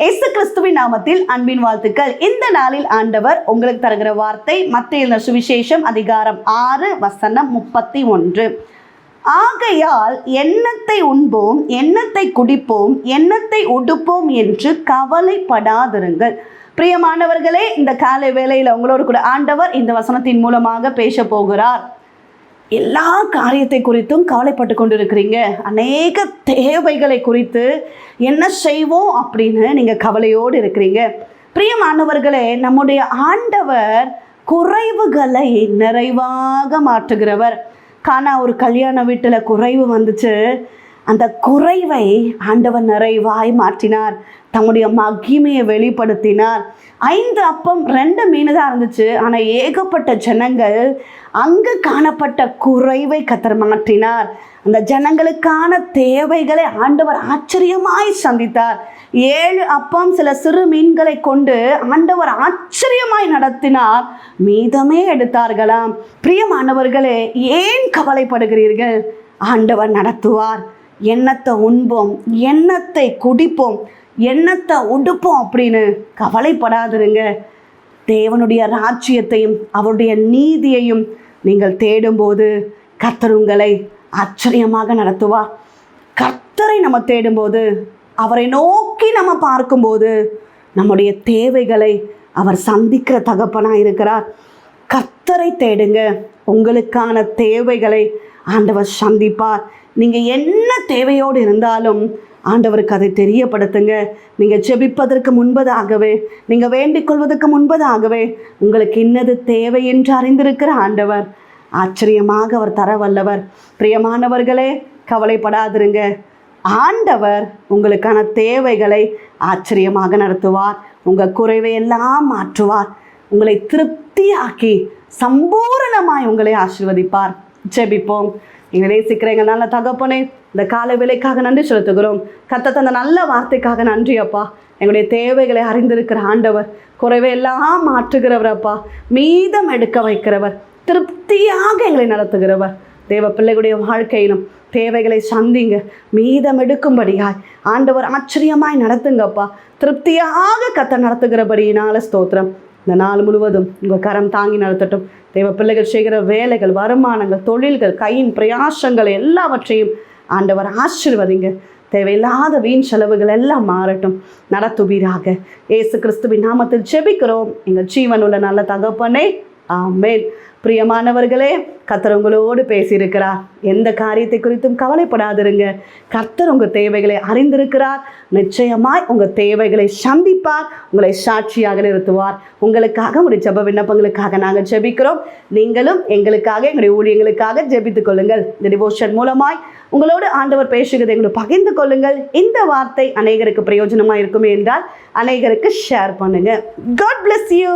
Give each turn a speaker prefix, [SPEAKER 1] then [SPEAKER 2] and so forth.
[SPEAKER 1] இயேசு கிறிஸ்துவின் நாமத்தில் அன்பின் வாழ்த்துக்கள். இந்த நாளில் ஆண்டவர் உங்களுக்கு தருகிற வார்த்தை மத்திய சுவிசேஷம் அதிகாரம் ஆறு வசனம் முப்பத்தி ஒன்று. ஆகையால் எண்ணத்தை உண்போம் எண்ணத்தை குடிப்போம் எண்ணத்தை உடுப்போம் என்று கவலைப்படாதிருங்கள். பிரியமானவர்களே இந்த காலை வேளையில் உங்களோடு கூட ஆண்டவர் இந்த வசனத்தின் மூலமாக பேச போகிறார். எல்லா காரியத்தை குறித்தும் கவலைப்பட்டு கொண்டிருக்கிறீங்க. அநேக தேவைகளை குறித்து என்ன செய்வோம் அப்படின்னு நீங்கள் கவலையோடு இருக்கிறீங்க. பிரியமானவர்களே நம்முடைய ஆண்டவர் குறைவுகளை நிறைவாக மாற்றுகிறவர். காணா ஒரு கல்யாண வீட்டில் குறைவு வந்துச்சு. அந்த குறைவை ஆண்டவர் நிறைவாய் மாற்றினார். தம்முடைய மகிமையை வெளிப்படுத்தினார். ஐந்து அப்பம் ரெண்டு மீன் தான் இருந்துச்சு. ஆனால் ஏகப்பட்ட ஜனங்கள் அங்கு காணப்பட்ட குறைவை கத்தர் மாற்றினார். அந்த ஜனங்களுக்கான தேவைகளை ஆண்டவர் ஆச்சரியமாய் சந்தித்தார். ஏழு அப்பம் சில சிறு மீன்களை கொண்டு ஆண்டவர் ஆச்சரியமாய் நடத்தினார். மீதமே எடுத்தார்களாம். பிரியமானவர்களே ஏன் கவலைப்படுகிறீர்கள்? ஆண்டவர் நடத்துவார். எண்ணத்தை உண்போம் எண்ணத்தை குடிப்போம் எண்ணத்தை உடுப்போம் அப்படின்னு கவலைப்படாதிருங்க. தேவனுடைய ராஜ்யத்தையும் அவருடைய நீதியையும் நீங்கள் தேடும்போது கர்த்தர் உங்களை ஆச்சரியமாக நடத்துவார். கர்த்தரை நம்ம தேடும்போது அவரை நோக்கி நம்ம பார்க்கும்போது நம்முடைய தேவைகளை அவர் சந்திக்கிற தகப்பனாக இருக்கிறார். கர்த்தரை தேடுங்க. உங்களுக்கான தேவைகளை ஆண்டவர் சந்திப்பார். நீங்கள் என்ன தேவையோடு இருந்தாலும் ஆண்டவருக்கு அதை தெரியப்படுத்துங்க. நீங்கள் ஜெபிப்பதற்கு முன்பதாகவே நீங்கள் வேண்டிக் கொள்வதற்கு முன்பதாகவே உங்களுக்கு இன்னது தேவை என்று அறிந்திருக்கிற ஆண்டவர். ஆச்சரியமாக அவர் தர வல்லவர் பிரியமானவர்களே கவலைப்படாதிருங்க. ஆண்டவர் உங்களுக்கான தேவைகளை ஆச்சரியமாக நடத்துவார். உங்கள் குறைவை எல்லாம் மாற்றுவார். உங்களை திருப்தியாக்கி சம்பூரணமாய் உங்களை ஆசீர்வதிப்பார். ஜெபிப்போம். நீங்கள் நேசிக்கிற எங்கள் நல்ல தகப்பனே இந்த கால விலைக்காக நன்றி செலுத்துகிறோம். கத்த தந்த நல்ல வார்த்தைக்காக நன்றி அப்பா. எங்களுடைய தேவைகளை அறிந்திருக்கிற ஆண்டவர் குறைவை எல்லாம் மாற்றுகிறவர் அப்பா. மீதம் எடுக்க வைக்கிறவர் திருப்தியாக எங்களை நடத்துகிறவர். தேவ பிள்ளைகளுடைய வாழ்க்கையிலும் தேவைகளை சந்திங்க. மீதம் எடுக்கும்படியாய் ஆண்டவர் ஆச்சரியமாய் நடத்துங்கப்பா திருப்தியாக கத்த நடத்துகிறபடியினால ஸ்தோத்திரம். இந்த நாள் முழுவதும் உங்கள் கரம் தாங்கி நடத்தட்டும். தெய்வ பிள்ளைகள் செய்கிற வேலைகள் வருமானங்கள் தொழில்கள் கையின் பிரயாசங்கள் எல்லாவற்றையும் ஆண்டவர் ஆசிர்வதிங்க. தேவையில்லாத வீண் செலவுகள் எல்லாம் மாறட்டும். நடத்துவீராக. ஏசு கிறிஸ்துவின் நாமத்தில் செபிக்கிறோம் எங்கள் ஜீவன் உள்ள நல்ல தகப்பனே ஆமேன். பிரியமானவர்களே கர்த்தர் உங்களோடு பேசியிருக்கிறார். எந்த காரியத்தை குறித்தும் கவலைப்படாதிருங்க. கர்த்தர் உங்கள் தேவைகளை அறிந்திருக்கிறார். நிச்சயமாய் உங்கள் தேவைகளை சந்திப்பார். உங்களை சாட்சியாக நிறுத்துவார். உங்களுக்காக உங்கள் ஜெப விண்ணப்பங்களுக்காக நாங்கள் ஜெபிக்கிறோம். நீங்களும் எங்களுக்காக எங்களுடைய ஊழியங்களுக்காக ஜெபித்துக் கொள்ளுங்கள். இந்த டிவோஷன் மூலமாய் உங்களோடு ஆண்டவர் பேசுகிறதை எங்களோட பகிர்ந்து கொள்ளுங்கள். இந்த வார்த்தை அநேகருக்கு பிரயோஜனமாக இருக்குமே என்றால் அநேகருக்கு ஷேர் பண்ணுங்கள் காட் பிளஸ் யூ